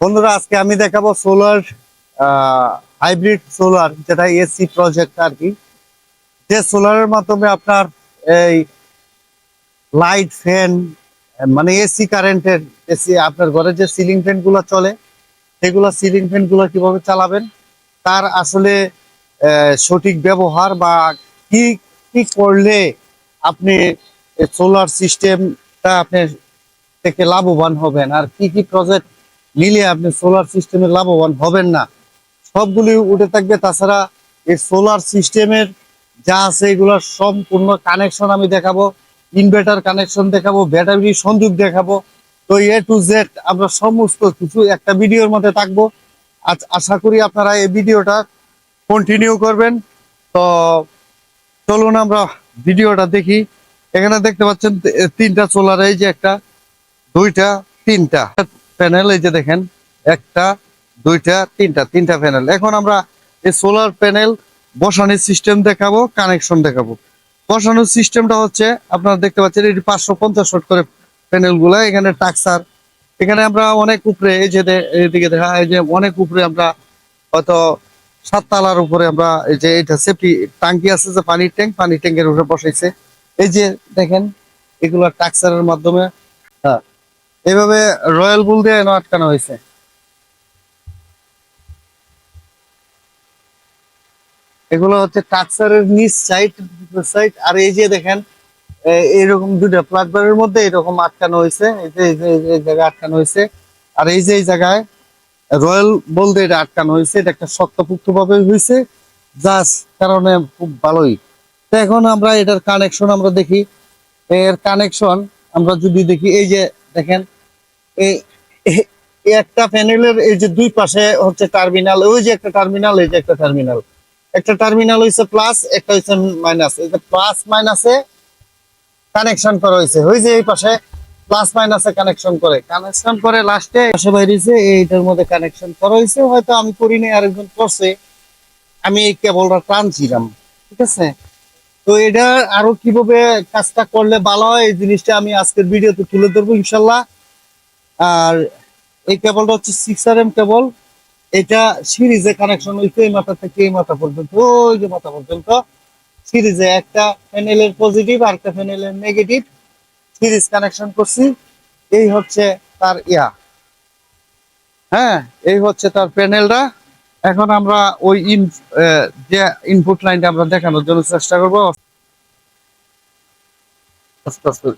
বন্ধুরা, আজকে আমি দেখাবো সোলার হাইব্রিড সোলার যেটা এসি প্রজেক্ট আর কি যে সোলারের মাধ্যমে আপনার এই লাইট ফ্যান মানে এসি কারেন্টের এসি আপনার ঘরে যে সিলিং ফ্যানগুলো চলে, সেগুলো সিলিং ফ্যানগুলো কীভাবে চালাবেন, তার আসলে সঠিক ব্যবহার বা কি কি করলে আপনি সোলার সিস্টেমটা আপনি থেকে লাভবান হবেন, আর কি কি প্রজেক্ট নিলে আপনি সোলার সিস্টেমে লাভবান হবেন না। সবগুলি উঠে থাকবে। তাছাড়া এই সোলার সিস্টেমের যা আছে এগুলোর সম্পূর্ণ কানেকশন আমি দেখাবো। ইনভার্টার কানেকশন দেখাবো ব্যাটারি সংযোগ দেখাবো। তো এ টু জেড আমরা সমস্ত কিছু একটা ভিডিওর মধ্যে থাকব। আজ আশা করি আপনারা এই ভিডিওটা কন্টিনিউ করবেন। তো চলুন আমরা ভিডিওটা দেখি। এখানে দেখতে পাচ্ছেন তিনটা সোলার এই যে একটা, দুইটা, তিনটা। প্যানেল, এই যে দেখেন, একটা, দুইটা, তিনটা তিনটা প্যানেল। এখন আমরা এই সোলার প্যানেল বসানোর সিস্টেম দেখাবো কানেকশন দেখাবো। বসানোর সিস্টেমটা হচ্ছে, আপনারা দেখতে পাচ্ছেন এটি পাঁচশো পঞ্চাশ শট করে প্যানেলগুলা এখানে টাক্সার। এখানে আমরা অনেক উপরে, এই যে এইদিকে দেখা, এই যে অনেক উপরে আমরা হয়তো সাততলার উপরে আমরা, এই যে এটা সেফটি টাঙ্কি আছে যে পানির ট্যাঙ্ক পানির ট্যাঙ্কের উপরে বসাইছে। এই যে দেখেন, এগুলো টাক্সারের মাধ্যমে এভাবে রয়্যাল বুল দিয়ে আটকানো হয়েছে। এগুলো হচ্ছে টাক্সারের নিচ সাইড সাইড আর এই যে দেখেন এইরকম দুটো প্লাটবারের মধ্যে এরকম আটকানো হয়েছে। এই যে, এই জায়গায় আটকানো হয়েছে। আর এই যে, এই জায়গায় রয়্যাল বলতে এটা আটকানো হয়েছে। এটা একটা শক্তপুক্ত ভাবে হয়েছে। যার কারণে খুব ভালোই। তো এখন আমরা এটার কানেকশন আমরা দেখি। এর কানেকশন আমরা যদি দেখি, এই যে দেখেন একটা প্যানেলের এই যে দুই পাশে হচ্ছে টার্মিনাল ওই যে একটা টার্মিনাল এই যে একটা টার্মিনাল একটা টার্মিনাল হইছে প্লাস একটা হইছে মাইনাস এই যে প্লাস মাইনাসে কানেকশন করা হয়েছে ওই যে এই পাশে প্লাস মাইনাসে কানেকশন করে। কানেকশন করে লাস্টে পাশে বাইরেছে, এইটার মধ্যে কানেকশন করা হয়েছে হয়তো আমি করি নাই, আরেকজন করছে। আমি এই কেবলটা টানছিলাম, ঠিক আছে? তো এটা আরও কীভাবে কাজটা করলে ভালো হয়, এই জিনিসটা আমি আজকের ভিডিওতে তুলে ধরবো, ইনশাল্লাহ। আর এই কেবলটা হচ্ছে সিক্স আর এম কেবল। এটা সিরিজে কানেকশন হইছে এই মাথা থেকে এই মাথা পর্যন্ত, ওই যে মাথা পর্যন্ত। সিরিজে একটা প্যানেলের পজিটিভ আর একটা প্যানেলের নেগেটিভ সিরিজ কানেকশন করছি। এই হচ্ছে তার ইয়া। হ্যাঁ এই হচ্ছে তার প্যানেলটা এখন আমরা ওই ইন যে ইনপুট লাইনটা আমরা দেখানোর জন্য চেষ্টা করব। আস্তে আস্তে।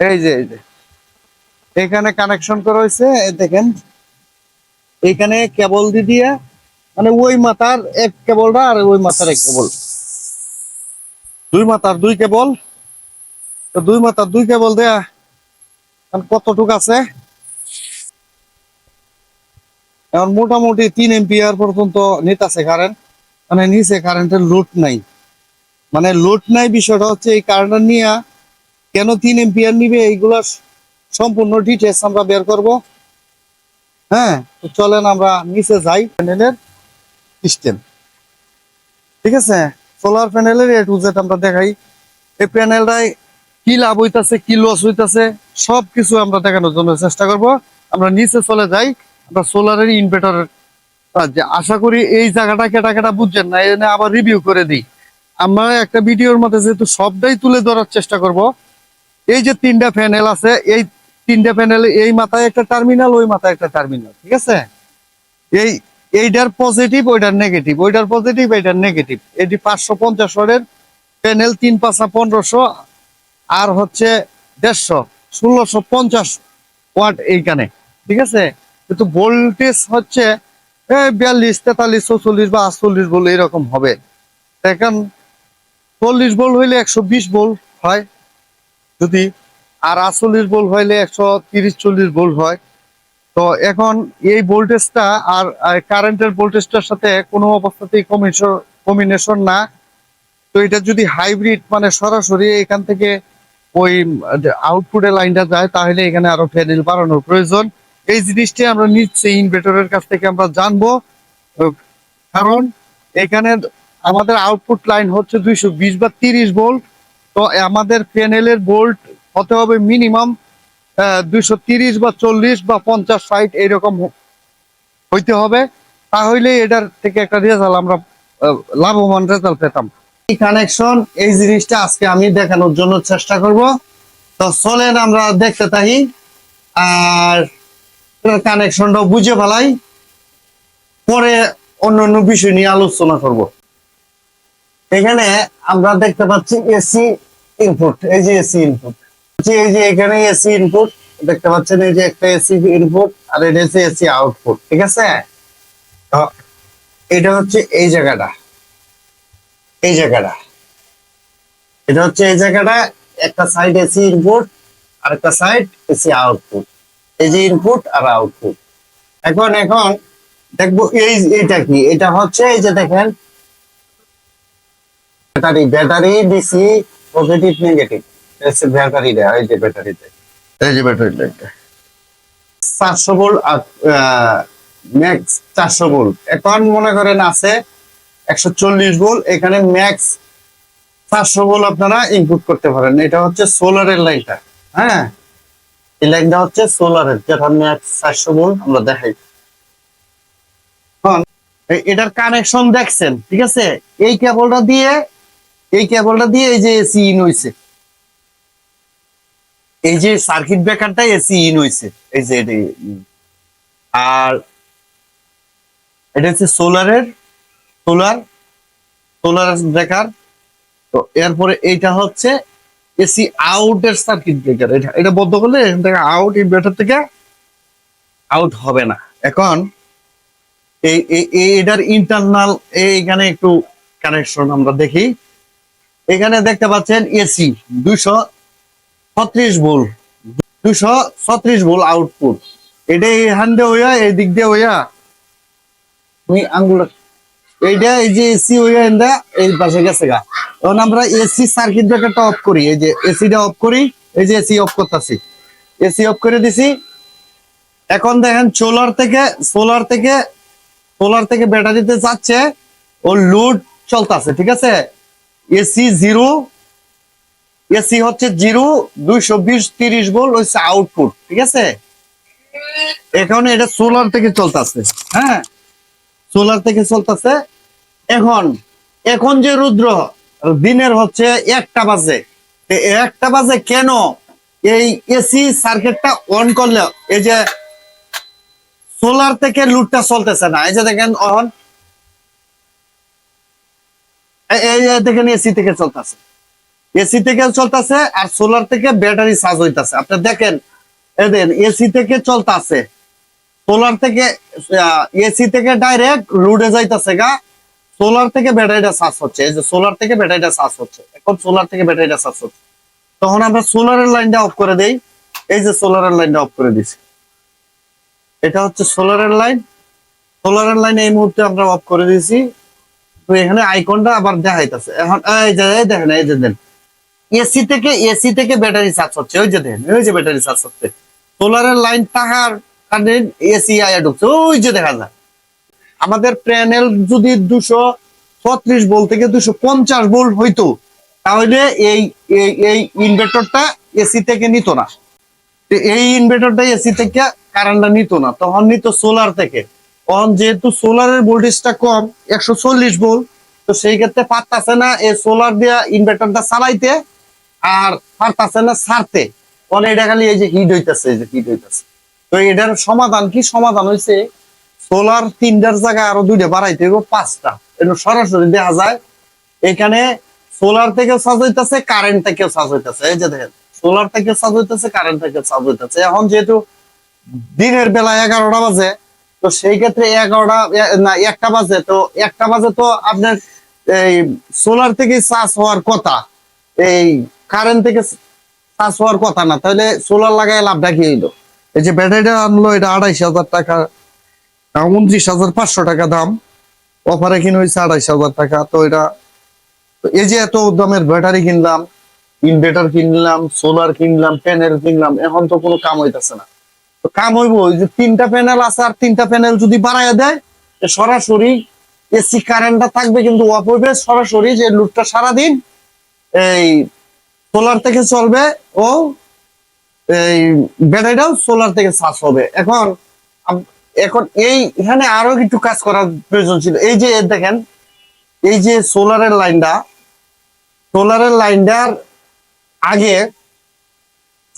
এই যে এই যে। এখানে কানেকশন করা হয়েছে দেখেন। এখানে কেবল দিয়ে মানে ওই মাথার এক কেবলটা আর ওই মাথার এক কেবল দুই মাথার দুই কেবল দুই মাথার দুই কেবল দেয়া কতটুক আছে? এখন মোটামুটি তিন এম্পিয়ার পর্যন্ত নিতেছে কারেন্ট মানে নিচে কারেন্টের লোড নাই। মানে লোড নাই বিষয়টা হচ্ছে এই কারেন্ট নিয়ে কেন তিন এম্পিয়ার নিবে? এইগুলা সম্পূর্ণ ডিটেলস আমরা বের করব। হ্যাঁ চলেন আমরা নিচে যাই প্যানেলের সিস্টেম ঠিক আছে? সোলার প্যানেলের এ টু জেড আমরা দেখাই। এই প্যানেলটায় কি লাভ হইতাছে, কি লস হইতাছে সব কিছু আমরা দেখানোর জন্য চেষ্টা করব। আমরা নিচে চলে যাই। আমরা সোলারের ইনভার্টারের যে আশা করি এই জায়গাটা কেটা কেটা বুঝছেন না, এনে আবার রিভিউ করে দিই। আমরা একটা ভিডিওর মধ্যে যেহেতু সবটাই তুলে ধরার চেষ্টা করব এই যে তিনটা প্যানেল আছে, এই তিনটা প্যানেল এই মাথায় একটা টার্মিনাল ওই মাথায় একটা টার্মিনাল ঠিক আছে? এই, এইটার পজিটিভ ওইটার নেগেটিভ ওইটার পজিটিভ এইটার নেগেটিভ এটি পাঁচশো পঞ্চাশ ওয়াটের প্যানেল তিন পাঁচা পনেরোশো, আর হচ্ছে দেড়শো, ষোলোশো পঞ্চাশ ওয়াট এইখানে, ঠিক আছে? কিন্তু ভোল্টেজ হচ্ছে বিয়াল্লিশ, তেতাল্লিশ, চৌচল্লিশ বা আটচল্লিশ ভোল্ট এরকম হবে। এখন চল্লিশ ভোল্ট হইলে একশো বিশ ভোল্ট হয়। যদি আর আটচল্লিশ ভোল্ট হইলে একশো তিরিশ চল্লিশ ভোল্ট হয়। তো এখন এই ভোল্টেজটা আর কারেন্টের ভোল্টেজটার সাথে কোনো অবস্থাতেই কমিশন কম্বিনেশন না। তো এটা যদি হাইব্রিড মানে সরাসরি এখান থেকে ওই আউটপুটের লাইনটা যায়, তাহলে এখানে আরও প্যানেল বাড়ানোর প্রয়োজন। এই জিনিসটি আমরা নিচ্ছি ইনভার্টারের কাছ থেকে আমরা জানব। কারণ এখানে আমাদের আউটপুট লাইন হচ্ছে দুইশো বিশ বা তিরিশ ভোল্ট তো আমাদের প্যানেলের ভোল্ট হতে হবে মিনিমাম দুইশো তিরিশ বা চল্লিশ বা পঞ্চাশ ষাট এইরকম হইতে হবে। তাহলে এটার থেকে একটা রেজাল্ট আমরা লাভবান রেজাল্ট পেতাম। এই কানেকশন এই জিনিসটা আজকে আমি দেখানোর জন্য চেষ্টা করব। তো চলেন আমরা দেখতে থাকি। আর কানেকশনটা বুঝে ফেলাই। পরে অন্য অন্য বিষয় নিয়ে আলোচনা করব। এখানে আমরা দেখতে পাচ্ছি এসি ইনপুট এই যে এসি ইনপুট এই যে এখানে এসি ইনপুট দেখতে পাচ্ছেন এই যে একটা এসি ইনপুট আর এটা হচ্ছে এসি আউটপুট ঠিক আছে? এটা হচ্ছে এই জায়গাটা এই জায়গাটা। এটা হচ্ছে এই জায়গাটা, একটা সাইড এসি ইনপুট আর একটা সাইড এসি আউটপুট এই যে ইনপুট আর আউটপুট এখন এখন দেখব এই এটা কি? এটা হচ্ছে এই যে দেখেন battery battery DC positive negative battery দেয় এই যে ব্যাটারিতে এই যে ব্যাটারিটা এটা চারশো ভোল্ট ম্যাক্স চারশো ভোল্ট। এখন মনে করেন আছে একশো চল্লিশ ভোল্ট এখানে ম্যাক্স চারশো ভোল্ট আপনারা ইনপুট করতে পারেন। এটা হচ্ছে সোলারের লাইনটা হ্যাঁ? এই লাইনটা হচ্ছে সোলারের যেটা ম্যাক্স চারশো ভোল্ট আমরা দেখাই। এটার কানেকশন দেখছেন ঠিক আছে? এই কেবলটা দিয়ে এই কেবলটা দিয়ে এই যে এসি ইন হইছে। এই যে সার্কিট ব্রেকারটা এসি ইন হইছে। এই যে আর এটা হচ্ছে সোলারের সোলার সোলার ব্রেকার তো এরপরে এইটা হচ্ছে এসি আউটের সার্কিট ব্রেকার এটা এটা বন্ধ করলে এখান থেকে আউট ইনভার্টার থেকে আউট হবে না। এখন এই- এটার ইন্টারনাল এইখানে একটু কানেকশন আমরা দেখি। এখানে দেখতে পাচ্ছেন এসি দুইশো ছত্রিশ ভোল্ট, দুইশো ছত্রিশ ভোল্ট আউটপুট এটা এখান দিয়ে হইয়া, এই দিক দিয়ে হইয়া তুমি আঙ্গুল এইটা এই যে এসি হইয়া এই পাশে গেছে গা। এখন আমরা এসি সার্কিট ব্রেকারটা অফ করি। এই যে এসিটা অফ করি, এই যে এসি অফ করতেছি। এসি অফ করে দিছি। এখন দেখেন সোলার থেকে সোলার থেকে সোলার থেকে ব্যাটারিতে যাচ্ছে, ও লোড চলতেছে, ঠিক আছে? এসি জিরো, এসি হচ্ছে জিরো, দুইশো বিশ, তিরিশ ভোল্ট হচ্ছে আউটপুট, ঠিক আছে? এখন এটা সোলার থেকে চলতেছে হ্যাঁ? সোলার থেকে চলতেছে। এখন এখন যে রুদ্র, দিনের হচ্ছে একটা বাজে। একটা বাজে কেন? এই এসি সার্কিটটা অন করলে, এই যে সোলার থেকে লুটটা চলতেছে না। এই যে দেখেন অন দেখেন এসি থেকে চলতেছে। এসি থেকে চলতেছে আর সোলার থেকে ব্যাটারি চার্জ হইতাছে। আপনি দেখেন এদের এসি থেকে চলতেছে সোলার থেকে এসি থেকে ডাইরেক্ট লুডে যাইতাছে গা সোলার থেকে ব্যাটারিটা চার্জ হচ্ছে। এই যে সোলার থেকে ব্যাটারিটা চার্জ হচ্ছে। এখন সোলার থেকে ব্যাটারিটা চার্জ হচ্ছে। তখন আমরা সোলারের লাইনটা অফ করে দেই। এই যে সোলারের লাইনটা অফ করে দিছি। এটা হচ্ছে সোলারের লাইন সোলারের লাইন এই মুহূর্তে আমরা অফ করে দিয়েছি। এখানে আইকনটা আবার দেখাইতেছে। এখন এই যে দেখেন, এই যে দেন। এসি থেকে এসি থেকে ব্যাটারি চার্জ হচ্ছে। ওই যে দেখেন, ওই যে ব্যাটারি চার্জ হচ্ছে। সোলারের লাইন টাকার কারেন্ট এসি আয়া ঢুকছে। ওই যে দেখা যায়। আমাদের প্যানেল যদি দুশো ছত্রিশ ভোল্ট থেকে দুশো পঞ্চাশ ভোল্ট হইতো, তাহলে এই- এই ইনভার্টরটা এসি থেকে নিত না। এই ইনভার্টারটা এসি থেকে কারেন্টটা নিত না। তখন নিত সোলার থেকে। তখন যেহেতু সোলারের ভোল্টেজটা কম, একশো চল্লিশ ভোল্ট তো সেই ক্ষেত্রে পারতাছে না এই সোলার দিয়া ইনভার্টরটা চালাইতে আর পারতাছে না ছাড়তে। তখন এটা খালি এই যে হিট হইতাছে, এই যে হিট হইতাছে। তো এটার সমাধান কি? সমাধান হয়েছে সোলার তিনটার জায়গায় আরও দুইটা বাড়াইতে হবে পাঁচটা। এটা সরাসরি দেখা যায়। এখানে সোলার থেকে চার্জ হইতেছে কারেন্ট থেকে চার্জ হইতেছে। এই যে দেখেন সোলার থেকে চার্জ হইতেছে কারেন্ট থেকে চার্জ হইতেছে। এখন যেহেতু দিনের বেলা এগারোটা বাজে তো সেই ক্ষেত্রে এগারোটা না, একটা বাজে, তো একটা বাজে তো আপনার এই সোলার থেকে চার্জ হওয়ার কথা। এই কারেন্ট থেকে চার্জ হওয়ার কথা না, তাহলে সোলার লাগায় লাভটা কি হইল? এই যে ব্যাটারিটা আনলো, এটা আড়াইশ হাজার টাকা উনত্রিশ হাজার পাঁচশো টাকা দাম। অফারে কিনে হয়েছে আড়াইশ হাজার টাকা, তো এটা এই যে এত দামের ব্যাটারি কিনলাম ইনভার্টার কিনলাম সোলার কিনলাম প্যানেল কিনলাম, এখন তো কোনো কাম হইতেছে না। কাম হইব যে তিনটা প্যানেল আছে আর তিনটা প্যানেল যদি বাড়াইয়া দেয় সরাসরি এসি কারেন্টটা থাকবে কিন্তু অফ হইবে, সরাসরি যে লুটটা সারাদিন এই সোলার থেকে চলবে ও এই ব্যাটারিটাও সোলার থেকে চার্জ হবে। এখন এখন এই এখানে আরও কিছু কাজ করার প্রয়োজন ছিল। এই যে দেখেন, এই যে সোলারের লাইনটা সোলারের লাইনটার আগে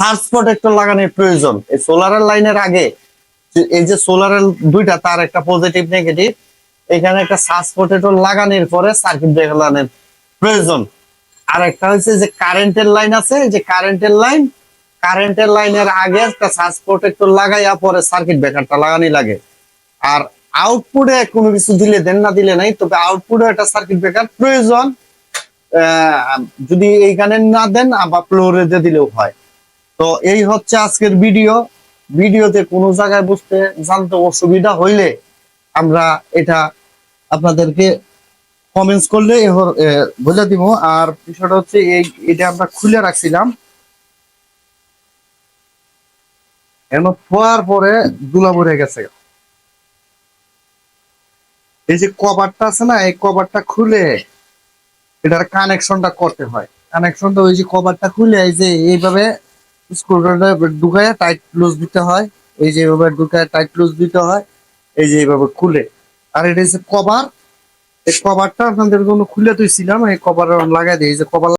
চার্জ প্রোটেক্টর লাগানোর প্রয়োজন। এই সোলারের লাইনের আগে এই যে সোলারের দুইটা, তার একটা পজিটিভ নেগেটিভ এখানে একটা প্রোটেক্টর লাগানোর পরে সার্কিট ব্রেকার প্রয়োজন। আর একটা হচ্ছে যে কারেন্টের লাইন আছে যে কারেন্টের লাইন কারেন্টের লাইনের আগে একটা প্রোটেক্টর লাগাইয়া পরে সার্কিট ব্রেকারটা লাগানি লাগে। আর আউটপুটে কোনো কিছু দিলে দেন না, দিলে নাই, তবে আউটপুটে একটা সার্কিট ব্রেকার প্রয়োজন। যদি এইখানে না দেন, আবার ফ্লোরে দিলেও হয়। তো এই হচ্ছে আজকের ভিডিও। ভিডিওতে কোনো জায়গায় বুঝতে জানতে অসুবিধা হইলে আমরা এটা আপনাদেরকে কমেন্টস করলে বলে দিব। আর বিষয়টা হচ্ছে এই এটা আমরা খুলে রাখছিলাম। এখন খোয়ার পরে দুলা ভরে গেছে। এই যে কভারটা আছে না, এই কভারটা খুলে এটার কানেকশনটা করতে হয়। কানেকশনটা ওই যে কভারটা খুলে এই যে এইভাবে স্ক্রুড্রাইভার ঢুকায় টাইট ক্লোজ দিতে হয়। এই যে এভাবে ঢুকায় টাইট ক্লোজ দিতে হয়, এই যে এইভাবে খুলে। আর এটা হচ্ছে কভার এই কভারটা আপনাদের জন্য খুলে তুইছিলাম এই কভার লাগাই দিয়ে এই যে কভার